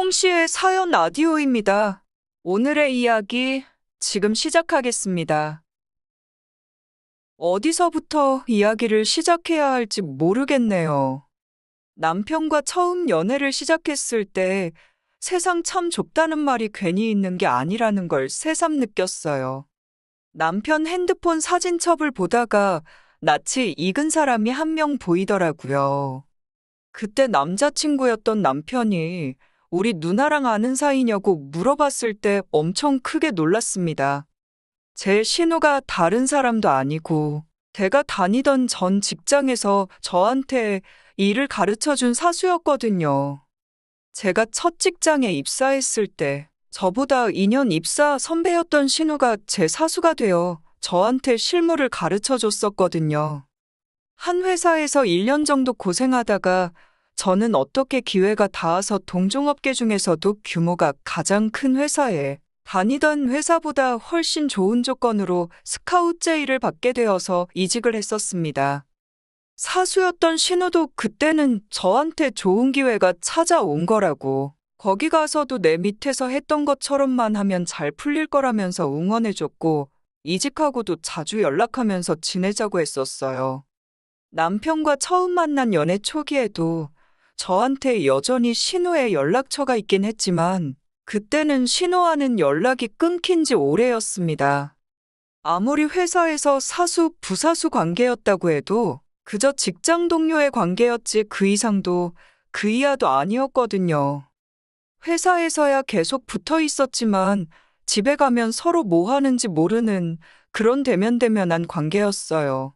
홍씨의 사연 라디오입니다. 오늘의 이야기 지금 시작하겠습니다. 어디서부터 이야기를 시작해야 할지 모르겠네요. 남편과 처음 연애를 시작했을 때 세상 참 좁다는 말이 괜히 있는 게 아니라는 걸 새삼 느꼈어요. 남편 핸드폰 사진첩을 보다가 낯이 익은 사람이 한 명 보이더라고요. 그때 남자친구였던 남편이 우리 누나랑 아는 사이냐고 물어봤을 때 엄청 크게 놀랐습니다. 제 신우가 다른 사람도 아니고 제가 다니던 전 직장에서 저한테 일을 가르쳐 준 사수였거든요. 제가 첫 직장에 입사했을 때 저보다 2년 입사 선배였던 신우가 제 사수가 되어 저한테 실무를 가르쳐 줬었거든요. 한 회사에서 1년 정도 고생하다가 저는 어떻게 기회가 닿아서 동종업계 중에서도 규모가 가장 큰 회사에 다니던 회사보다 훨씬 좋은 조건으로 스카우트 제의를 받게 되어서 이직을 했었습니다. 사수였던 신우도 그때는 저한테 좋은 기회가 찾아온 거라고 거기 가서도 내 밑에서 했던 것처럼만 하면 잘 풀릴 거라면서 응원해줬고 이직하고도 자주 연락하면서 지내자고 했었어요. 남편과 처음 만난 연애 초기에도 저한테 여전히 신우의 연락처가 있긴 했지만 그때는 신우와는 연락이 끊긴 지 오래였습니다. 아무리 회사에서 사수, 부사수 관계였다고 해도 그저 직장 동료의 관계였지 그 이상도 그 이하도 아니었거든요. 회사에서야 계속 붙어 있었지만 집에 가면 서로 뭐 하는지 모르는 그런 대면대면한 관계였어요.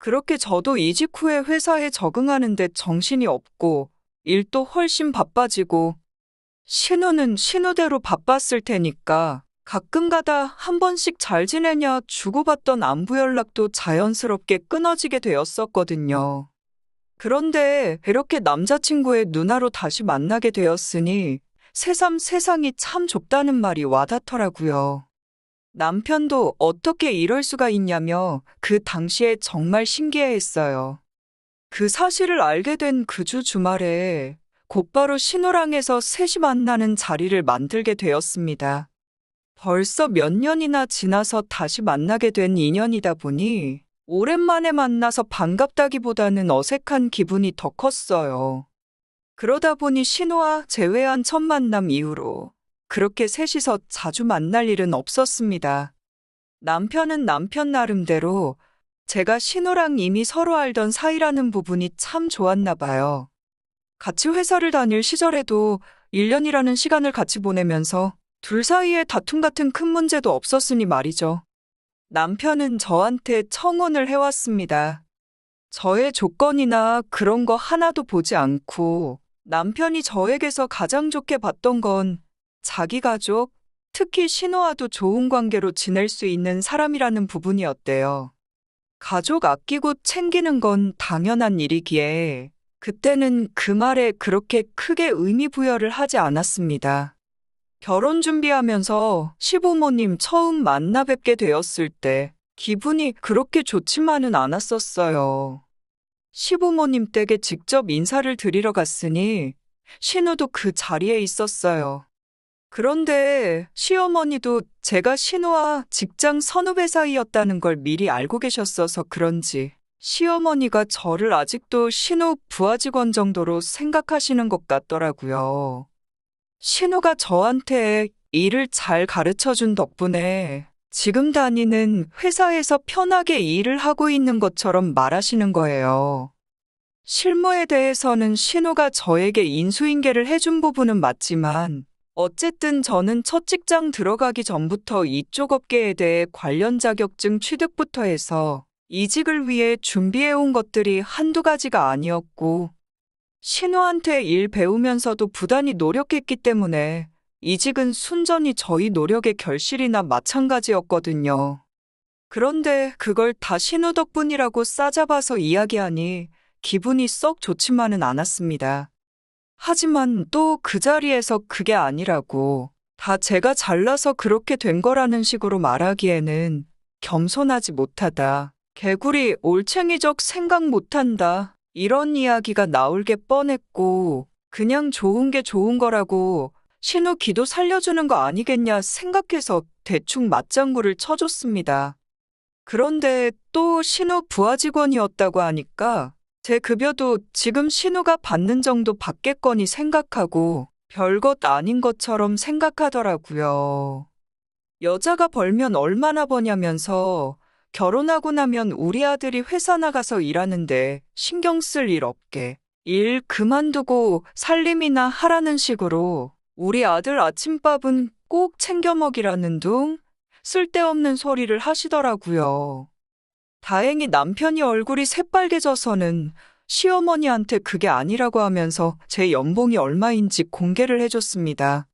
그렇게 저도 이직 후에 회사에 적응하는데 정신이 없고 일도 훨씬 바빠지고 신우는 신우대로 바빴을 테니까 가끔 가다 한 번씩 잘 지내냐 주고받던 안부 연락도 자연스럽게 끊어지게 되었었거든요. 그런데 이렇게 남자친구의 누나로 다시 만나게 되었으니 새삼 세상이 참 좁다는 말이 와닿더라고요. 남편도 어떻게 이럴 수가 있냐며 그 당시에 정말 신기해했어요. 그 사실을 알게 된 그 주 주말에 곧바로 신호랑에서 셋이 만나는 자리를 만들게 되었습니다. 벌써 몇 년이나 지나서 다시 만나게 된 인연이다 보니 오랜만에 만나서 반갑다기보다는 어색한 기분이 더 컸어요. 그러다 보니 신호와 재회한 첫 만남 이후로 그렇게 셋이서 자주 만날 일은 없었습니다. 남편은 남편 나름대로 제가 신호랑 이미 서로 알던 사이라는 부분이 참 좋았나 봐요. 같이 회사를 다닐 시절에도 1년이라는 시간을 같이 보내면서 둘 사이에 다툼 같은 큰 문제도 없었으니 말이죠. 남편은 저한테 청혼을 해왔습니다. 저의 조건이나 그런 거 하나도 보지 않고 남편이 저에게서 가장 좋게 봤던 건 자기 가족, 특히 신호와도 좋은 관계로 지낼 수 있는 사람이라는 부분이었대요. 가족 아끼고 챙기는 건 당연한 일이기에 그때는 그 말에 그렇게 크게 의미 부여를 하지 않았습니다. 결혼 준비하면서 시부모님 처음 만나 뵙게 되었을 때 기분이 그렇게 좋지만은 않았었어요. 시부모님 댁에 직접 인사를 드리러 갔으니 신우도 그 자리에 있었어요. 그런데 시어머니도 제가 신우와 직장 선후배 사이였다는 걸 미리 알고 계셨어서 그런지 시어머니가 저를 아직도 신우 부하 직원 정도로 생각하시는 것 같더라고요. 신우가 저한테 일을 잘 가르쳐 준 덕분에 지금 다니는 회사에서 편하게 일을 하고 있는 것처럼 말하시는 거예요. 실무에 대해서는 신우가 저에게 인수인계를 해준 부분은 맞지만 어쨌든 저는 첫 직장 들어가기 전부터 이쪽 업계에 대해 관련 자격증 취득부터 해서 이직을 위해 준비해온 것들이 한두 가지가 아니었고 신우한테 일 배우면서도 부단히 노력했기 때문에 이직은 순전히 저희 노력의 결실이나 마찬가지였거든요. 그런데 그걸 다 신우 덕분이라고 싸잡아서 이야기하니 기분이 썩 좋지만은 않았습니다. 하지만 또 그 자리에서 그게 아니라고 다 제가 잘나서 그렇게 된 거라는 식으로 말하기에는 겸손하지 못하다. 개구리 올챙이적 생각 못한다. 이런 이야기가 나올 게 뻔했고 그냥 좋은 게 좋은 거라고 신우 기도 살려주는 거 아니겠냐 생각해서 대충 맞장구를 쳐줬습니다. 그런데 또 신우 부하 직원이었다고 하니까 제 급여도 지금 신우가 받는 정도 받겠거니 생각하고 별것 아닌 것처럼 생각하더라고요. 여자가 벌면 얼마나 버냐면서 결혼하고 나면 우리 아들이 회사 나가서 일하는데 신경 쓸 일 없게 일 그만두고 살림이나 하라는 식으로 우리 아들 아침밥은 꼭 챙겨 먹이라는 둥 쓸데없는 소리를 하시더라고요. 다행히 남편이 얼굴이 새빨개져서는 시어머니한테 그게 아니라고 하면서 제 연봉이 얼마인지 공개를 해줬습니다.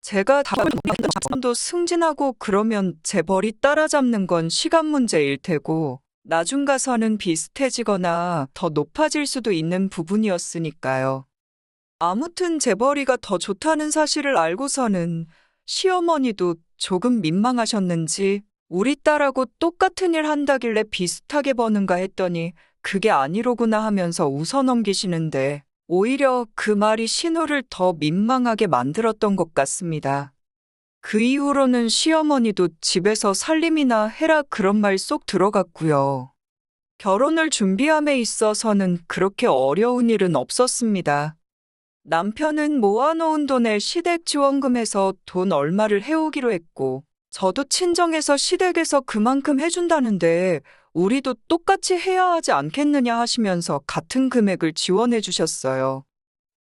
제가 다도 승진하고 그러면 제 벌이 따라잡는 건 시간 문제일 테고 나중 가서는 비슷해지거나 더 높아질 수도 있는 부분이었으니까요. 아무튼 제 벌이가 더 좋다는 사실을 알고서는 시어머니도 조금 민망하셨는지 우리 딸하고 똑같은 일 한다길래 비슷하게 버는가 했더니 그게 아니로구나 하면서 웃어 넘기시는데 오히려 그 말이 신우를 더 민망하게 만들었던 것 같습니다. 그 이후로는 시어머니도 집에서 살림이나 해라 그런 말 쏙 들어갔고요. 결혼을 준비함에 있어서는 그렇게 어려운 일은 없었습니다. 남편은 모아놓은 돈에 시댁 지원금에서 돈 얼마를 해오기로 했고, 저도 친정에서 시댁에서 그만큼 해준다는데, 우리도 똑같이 해야 하지 않겠느냐 하시면서 같은 금액을 지원해 주셨어요.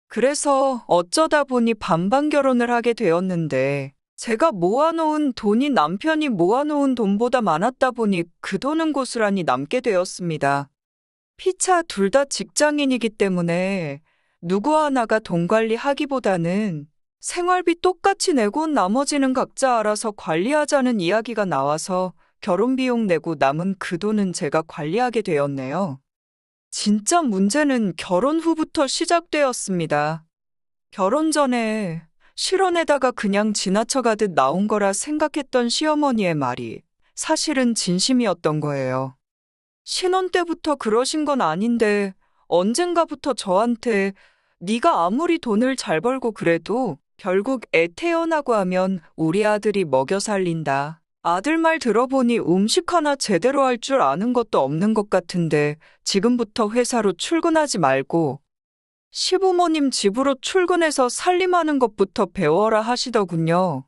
그래서 어쩌다 보니 반반 결혼을 하게 되었는데, 제가 모아놓은 돈이 남편이 모아놓은 돈보다 많았다 보니 그 돈은 고스란히 남게 되었습니다. 피차 둘 다 직장인이기 때문에 누구 하나가 돈 관리하기보다는 생활비 똑같이 내고 나머지는 각자 알아서 관리하자는 이야기가 나와서 결혼 비용 내고 남은 그 돈은 제가 관리하게 되었네요. 진짜 문제는 결혼 후부터 시작되었습니다. 결혼 전에 실언에다가 그냥 지나쳐가듯 나온 거라 생각했던 시어머니의 말이 사실은 진심이었던 거예요. 신혼 때부터 그러신 건 아닌데 언젠가부터 저한테 네가 아무리 돈을 잘 벌고 그래도 결국 애 태어나고 하면 우리 아들이 먹여 살린다. 아들 말 들어보니 음식 하나 제대로 할 줄 아는 것도 없는 것 같은데 지금부터 회사로 출근하지 말고 시부모님 집으로 출근해서 살림하는 것부터 배워라 하시더군요.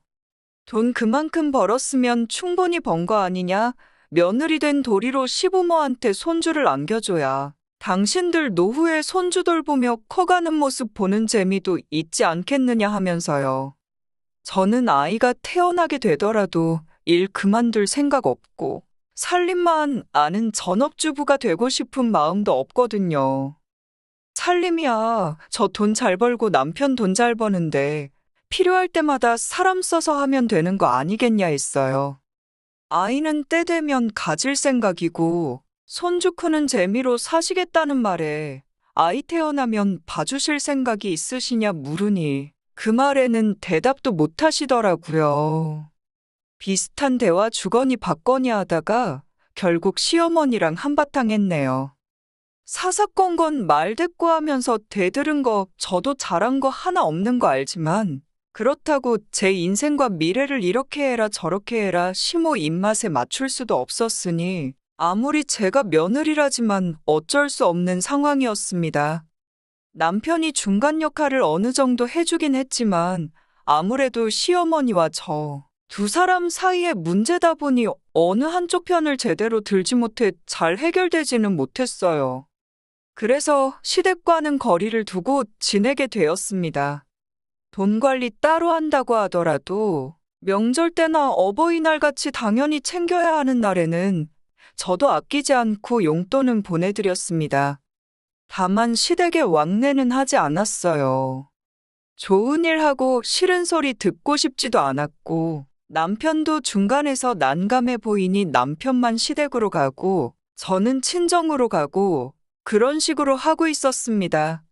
돈 그만큼 벌었으면 충분히 번 거 아니냐? 며느리 된 도리로 시부모한테 손주를 안겨줘야 당신들 노후에 손주 돌보며 커가는 모습 보는 재미도 있지 않겠느냐 하면서요. 저는 아이가 태어나게 되더라도 일 그만둘 생각 없고 살림만 아는 전업주부가 되고 싶은 마음도 없거든요. 살림이야. 저 돈 잘 벌고 남편 돈 잘 버는데 필요할 때마다 사람 써서 하면 되는 거 아니겠냐 했어요. 아이는 때 되면 가질 생각이고 손주 크는 재미로 사시겠다는 말에 아이 태어나면 봐주실 생각이 있으시냐 물으니 그 말에는 대답도 못 하시더라고요. 비슷한 대화 주거니 받거니 하다가 결국 시어머니랑 한바탕 했네요. 사사건건 말대꾸 하면서 대들은 거 저도 잘한 거 하나 없는 거 알지만 그렇다고 제 인생과 미래를 이렇게 해라 저렇게 해라 시모 입맛에 맞출 수도 없었으니 아무리 제가 며느리라지만 어쩔 수 없는 상황이었습니다. 남편이 중간 역할을 어느 정도 해주긴 했지만 아무래도 시어머니와 저 두 사람 사이의 문제다 보니 어느 한쪽 편을 제대로 들지 못해 잘 해결되지는 못했어요. 그래서 시댁과는 거리를 두고 지내게 되었습니다. 돈 관리 따로 한다고 하더라도 명절 때나 어버이날 같이 당연히 챙겨야 하는 날에는 저도 아끼지 않고 용돈은 보내드렸습니다. 다만 시댁에 왕래는 하지 않았어요. 좋은 일 하고 싫은 소리 듣고 싶지도 않았고 남편도 중간에서 난감해 보이니 남편만 시댁으로 가고 저는 친정으로 가고 그런 식으로 하고 있었습니다.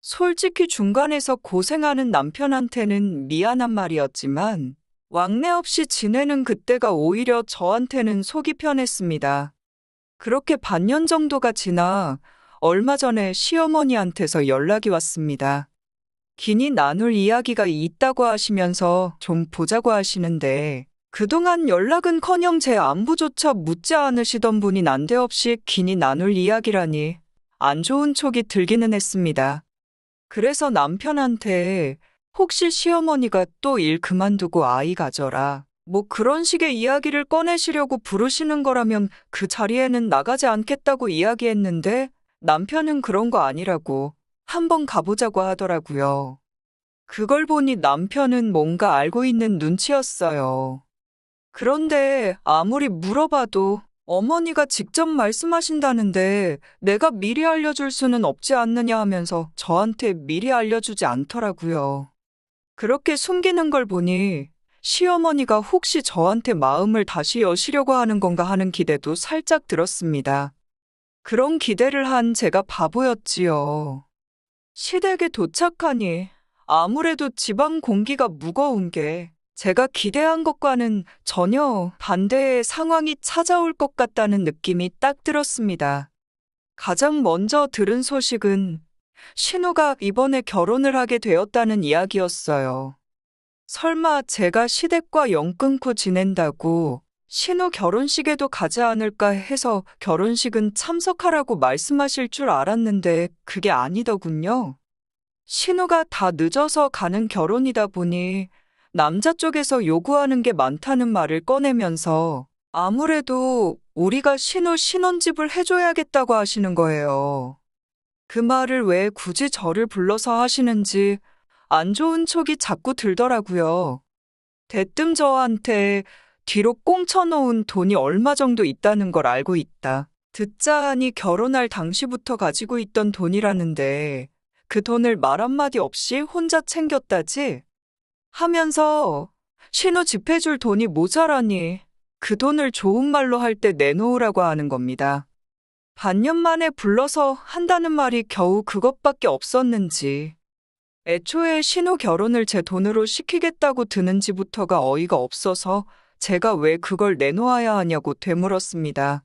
솔직히 중간에서 고생하는 남편한테는 미안한 말이었지만 왕래 없이 지내는 그때가 오히려 저한테는 속이 편했습니다. 그렇게 반년 정도가 지나 얼마 전에 시어머니한테서 연락이 왔습니다. 긴히 나눌 이야기가 있다고 하시면서 좀 보자고 하시는데 그동안 연락은 커녕 제 안부조차 묻지 않으시던 분이 난데없이 긴히 나눌 이야기라니 안 좋은 촉이 들기는 했습니다. 그래서 남편한테 혹시 시어머니가 또 일 그만두고 아이 가져라. 뭐 그런 식의 이야기를 꺼내시려고 부르시는 거라면 그 자리에는 나가지 않겠다고 이야기했는데 남편은 그런 거 아니라고 한번 가보자고 하더라고요. 그걸 보니 남편은 뭔가 알고 있는 눈치였어요. 그런데 아무리 물어봐도 어머니가 직접 말씀하신다는데 내가 미리 알려줄 수는 없지 않느냐 하면서 저한테 미리 알려주지 않더라고요. 그렇게 숨기는 걸 보니 시어머니가 혹시 저한테 마음을 다시 여시려고 하는 건가 하는 기대도 살짝 들었습니다. 그런 기대를 한 제가 바보였지요. 시댁에 도착하니 아무래도 집안 공기가 무거운 게 제가 기대한 것과는 전혀 반대의 상황이 찾아올 것 같다는 느낌이 딱 들었습니다. 가장 먼저 들은 소식은 신우가 이번에 결혼을 하게 되었다는 이야기였어요. 설마 제가 시댁과 영 끊고 지낸다고 신우 결혼식에도 가지 않을까 해서 결혼식은 참석하라고 말씀하실 줄 알았는데 그게 아니더군요. 신우가 다 늦어서 가는 결혼이다 보니 남자 쪽에서 요구하는 게 많다는 말을 꺼내면서 아무래도 우리가 신우 신혼집을 해줘야겠다고 하시는 거예요. 그 말을 왜 굳이 저를 불러서 하시는지 안 좋은 촉이 자꾸 들더라고요. 대뜸 저한테 뒤로 꽁쳐놓은 돈이 얼마 정도 있다는 걸 알고 있다. 듣자 하니 결혼할 당시부터 가지고 있던 돈이라는데 그 돈을 말 한마디 없이 혼자 챙겼다지? 하면서 신우 집해줄 돈이 모자라니 그 돈을 좋은 말로 할 때 내놓으라고 하는 겁니다. 반년 만에 불러서 한다는 말이 겨우 그것밖에 없었는지 애초에 신우 결혼을 제 돈으로 시키겠다고 드는지부터가 어이가 없어서 제가 왜 그걸 내놓아야 하냐고 되물었습니다.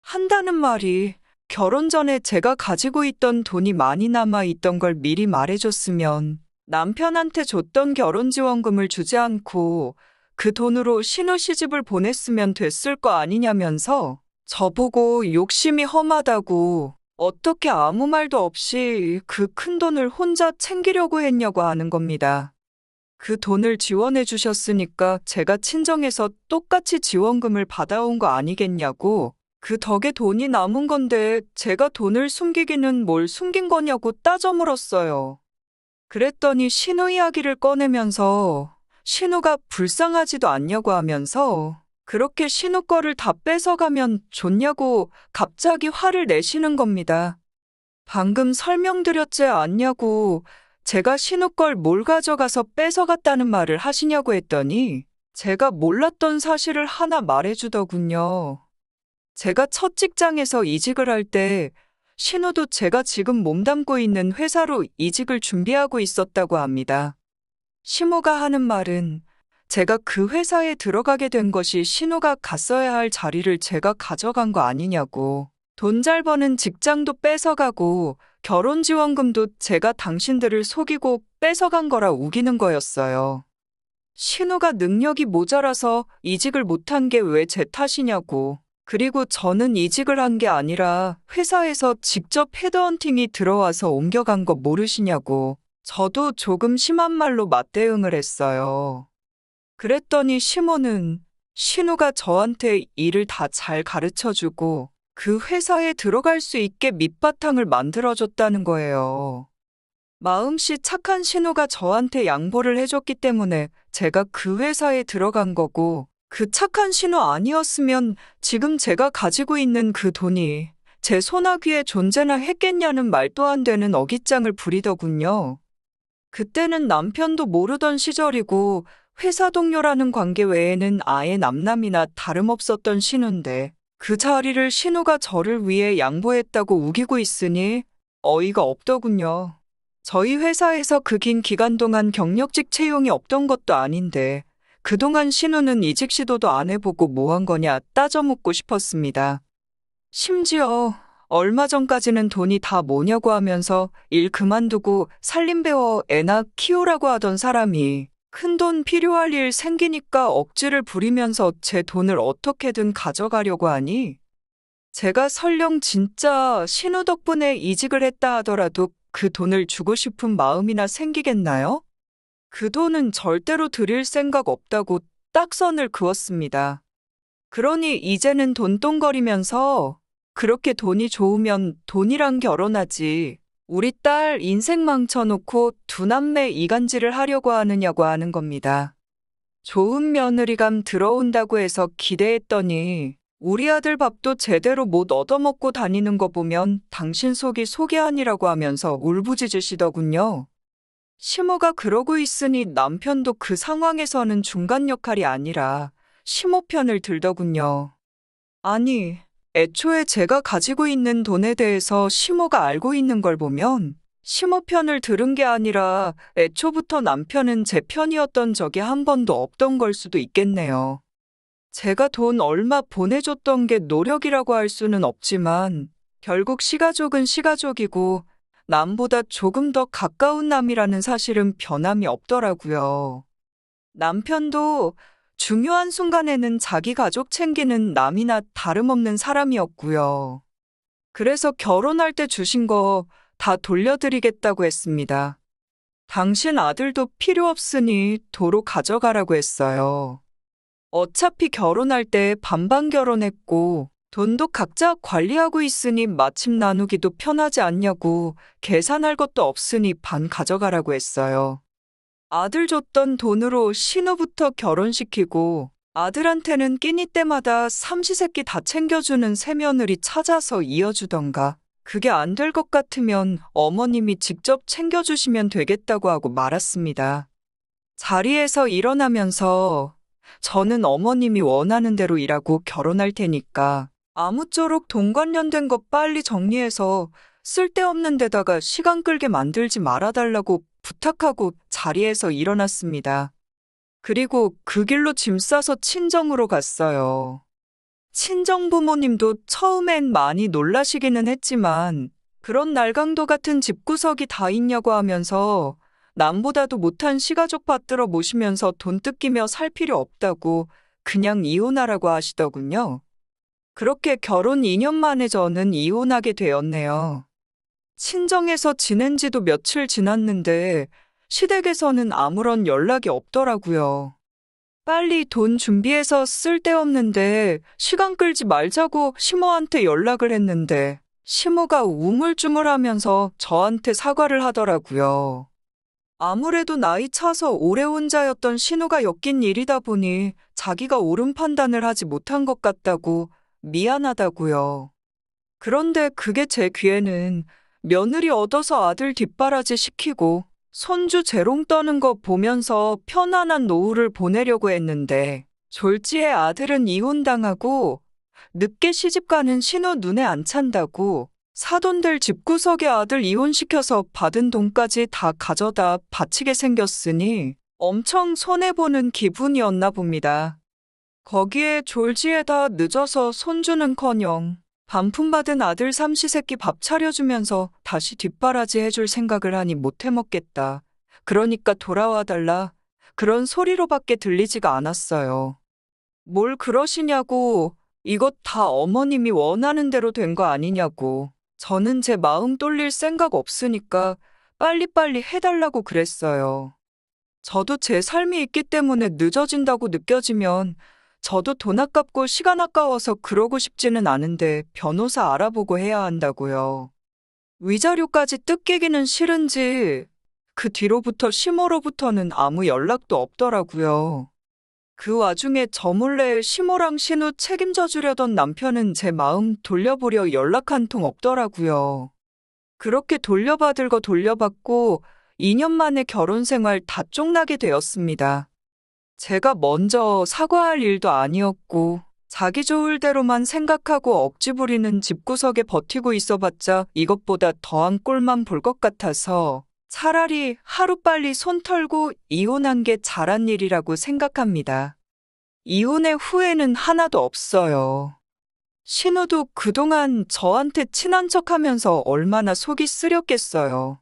한다는 말이 결혼 전에 제가 가지고 있던 돈이 많이 남아 있던 걸 미리 말해줬으면 남편한테 줬던 결혼 지원금을 주지 않고 그 돈으로 신우 시집을 보냈으면 됐을 거 아니냐면서 저보고 욕심이 험하다고 어떻게 아무 말도 없이 그 큰 돈을 혼자 챙기려고 했냐고 하는 겁니다. 그 돈을 지원해 주셨으니까 제가 친정에서 똑같이 지원금을 받아온 거 아니겠냐고 그 덕에 돈이 남은 건데 제가 돈을 숨기기는 뭘 숨긴 거냐고 따져 물었어요. 그랬더니 신우 이야기를 꺼내면서 신우가 불쌍하지도 않냐고 하면서 그렇게 신우 거를 다 뺏어가면 좋냐고 갑자기 화를 내시는 겁니다. 방금 설명드렸지 않냐고 제가 신우 걸 뭘 가져가서 뺏어갔다는 말을 하시냐고 했더니 제가 몰랐던 사실을 하나 말해주더군요. 제가 첫 직장에서 이직을 할 때 신우도 제가 지금 몸담고 있는 회사로 이직을 준비하고 있었다고 합니다. 시모가 하는 말은 제가 그 회사에 들어가게 된 것이 신우가 갔어야 할 자리를 제가 가져간 거 아니냐고. 돈 잘 버는 직장도 뺏어가고 결혼 지원금도 제가 당신들을 속이고 뺏어간 거라 우기는 거였어요. 신우가 능력이 모자라서 이직을 못한 게 왜 제 탓이냐고. 그리고 저는 이직을 한 게 아니라 회사에서 직접 헤드헌팅이 들어와서 옮겨간 거 모르시냐고. 저도 조금 심한 말로 맞대응을 했어요. 그랬더니 시모는 신우가 저한테 일을 다 잘 가르쳐 주고 그 회사에 들어갈 수 있게 밑바탕을 만들어줬다는 거예요. 마음씨 착한 신우가 저한테 양보를 해줬기 때문에 제가 그 회사에 들어간 거고 그 착한 신우 아니었으면 지금 제가 가지고 있는 그 돈이 제 손아귀에 존재나 했겠냐는 말도 안 되는 어깃장을 부리더군요. 그때는 남편도 모르던 시절이고 회사 동료라는 관계 외에는 아예 남남이나 다름없었던 신우인데 그 자리를 신우가 저를 위해 양보했다고 우기고 있으니 어이가 없더군요. 저희 회사에서 그 긴 기간 동안 경력직 채용이 없던 것도 아닌데 그동안 신우는 이직 시도도 안 해보고 뭐 한 거냐 따져 묻고 싶었습니다. 심지어 얼마 전까지는 돈이 다 뭐냐고 하면서 일 그만두고 살림 배워 애나 키우라고 하던 사람이 큰 돈 필요할 일 생기니까 억지를 부리면서 제 돈을 어떻게든 가져가려고 하니 제가 설령 진짜 신우 덕분에 이직을 했다 하더라도 그 돈을 주고 싶은 마음이나 생기겠나요? 그 돈은 절대로 드릴 생각 없다고 딱 선을 그었습니다. 그러니 이제는 돈똥거리면서 그렇게 돈이 좋으면 돈이랑 결혼하지. 우리 딸 인생 망쳐놓고 두 남매 이간질을 하려고 하느냐고 하는 겁니다. 좋은 며느리감 들어온다고 해서 기대했더니 우리 아들 밥도 제대로 못 얻어먹고 다니는 거 보면 당신 속이 속이 아니라고 하면서 울부짖으시더군요. 시모가 그러고 있으니 남편도 그 상황에서는 중간 역할이 아니라 시모 편을 들더군요. 아니, 애초에 제가 가지고 있는 돈에 대해서 시모가 알고 있는 걸 보면 시모 편을 들은 게 아니라 애초부터 남편은 제 편이었던 적이 한 번도 없던 걸 수도 있겠네요. 제가 돈 얼마 보내줬던 게 노력이라고 할 수는 없지만 결국 시가족은 시가족이고 남보다 조금 더 가까운 남이라는 사실은 변함이 없더라고요. 남편도 중요한 순간에는 자기 가족 챙기는 남이나 다름없는 사람이었고요. 그래서 결혼할 때 주신 거 다 돌려드리겠다고 했습니다. 당신 아들도 필요 없으니 도로 가져가라고 했어요. 어차피 결혼할 때 반반 결혼했고 돈도 각자 관리하고 있으니 마침 나누기도 편하지 않냐고 계산할 것도 없으니 반 가져가라고 했어요. 아들 줬던 돈으로 신우부터 결혼시키고 아들한테는 끼니 때마다 삼시세끼 다 챙겨주는 새며느리 찾아서 이어주던가 그게 안 될 것 같으면 어머님이 직접 챙겨주시면 되겠다고 하고 말았습니다. 자리에서 일어나면서 저는 어머님이 원하는 대로 일하고 결혼할 테니까 아무쪼록 돈 관련된 거 빨리 정리해서 쓸데없는 데다가 시간 끌게 만들지 말아달라고 부탁하고 자리에서 일어났습니다. 그리고 그 길로 짐 싸서 친정으로 갔어요. 친정 부모님도 처음엔 많이 놀라시기는 했지만 그런 날강도 같은 집구석이 다 있냐고 하면서 남보다도 못한 시가족 받들어 모시면서 돈 뜯기며 살 필요 없다고 그냥 이혼하라고 하시더군요. 그렇게 결혼 2년 만에 저는 이혼하게 되었네요. 친정에서 지낸 지도 며칠 지났는데 시댁에서는 아무런 연락이 없더라고요. 빨리 돈 준비해서 쓸데없는데 시간 끌지 말자고 시모한테 연락을 했는데 시모가 우물쭈물하면서 저한테 사과를 하더라고요. 아무래도 나이 차서 오래 혼자였던 신우가 엮인 일이다 보니 자기가 옳은 판단을 하지 못한 것 같다고 미안하다고요. 그런데 그게 제 귀에는 며느리 얻어서 아들 뒷바라지 시키고 손주 재롱 떠는 거 보면서 편안한 노후를 보내려고 했는데 졸지에 아들은 이혼당하고 늦게 시집가는 신우 눈에 안 찬다고 사돈들 집구석에 아들 이혼시켜서 받은 돈까지 다 가져다 바치게 생겼으니 엄청 손해보는 기분이었나 봅니다. 거기에 졸지에다 늦어서 손주는커녕 반품받은 아들 삼시세끼 밥 차려주면서 다시 뒷바라지 해줄 생각을 하니 못해 먹겠다. 그러니까 돌아와 달라. 그런 소리로밖에 들리지가 않았어요. 뭘 그러시냐고. 이것 다 어머님이 원하는 대로 된 거 아니냐고. 저는 제 마음 돌릴 생각 없으니까 빨리빨리 해달라고 그랬어요. 저도 제 삶이 있기 때문에 늦어진다고 느껴지면 저도 돈 아깝고 시간 아까워서 그러고 싶지는 않은데 변호사 알아보고 해야 한다고요. 위자료까지 뜯기기는 싫은지 그 뒤로부터 시모로부터는 아무 연락도 없더라고요. 그 와중에 저 몰래 시모랑 신우 책임져 주려던 남편은 제 마음 돌려보려 연락 한 통 없더라고요. 그렇게 돌려받을 거 돌려받고 2년 만에 결혼 생활 다 쪽나게 되었습니다. 제가 먼저 사과할 일도 아니었고 자기 좋을 대로만 생각하고 억지 부리는 집구석에 버티고 있어봤자 이것보다 더한 꼴만 볼 것 같아서 차라리 하루빨리 손 털고 이혼한 게 잘한 일이라고 생각합니다. 이혼의 후회는 하나도 없어요. 신우도 그동안 저한테 친한 척 하면서 얼마나 속이 쓰렸겠어요.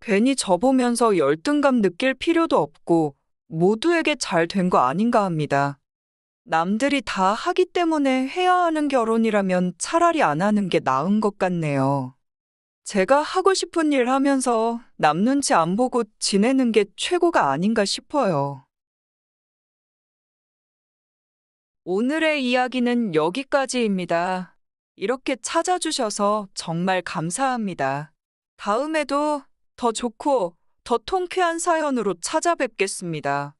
괜히 저 보면서 열등감 느낄 필요도 없고 모두에게 잘 된 거 아닌가 합니다. 남들이 다 하기 때문에 해야 하는 결혼이라면 차라리 안 하는 게 나은 것 같네요. 제가 하고 싶은 일 하면서 남 눈치 안 보고 지내는 게 최고가 아닌가 싶어요. 오늘의 이야기는 여기까지입니다. 이렇게 찾아주셔서 정말 감사합니다. 다음에도 더 좋고 더 통쾌한 사연으로 찾아뵙겠습니다.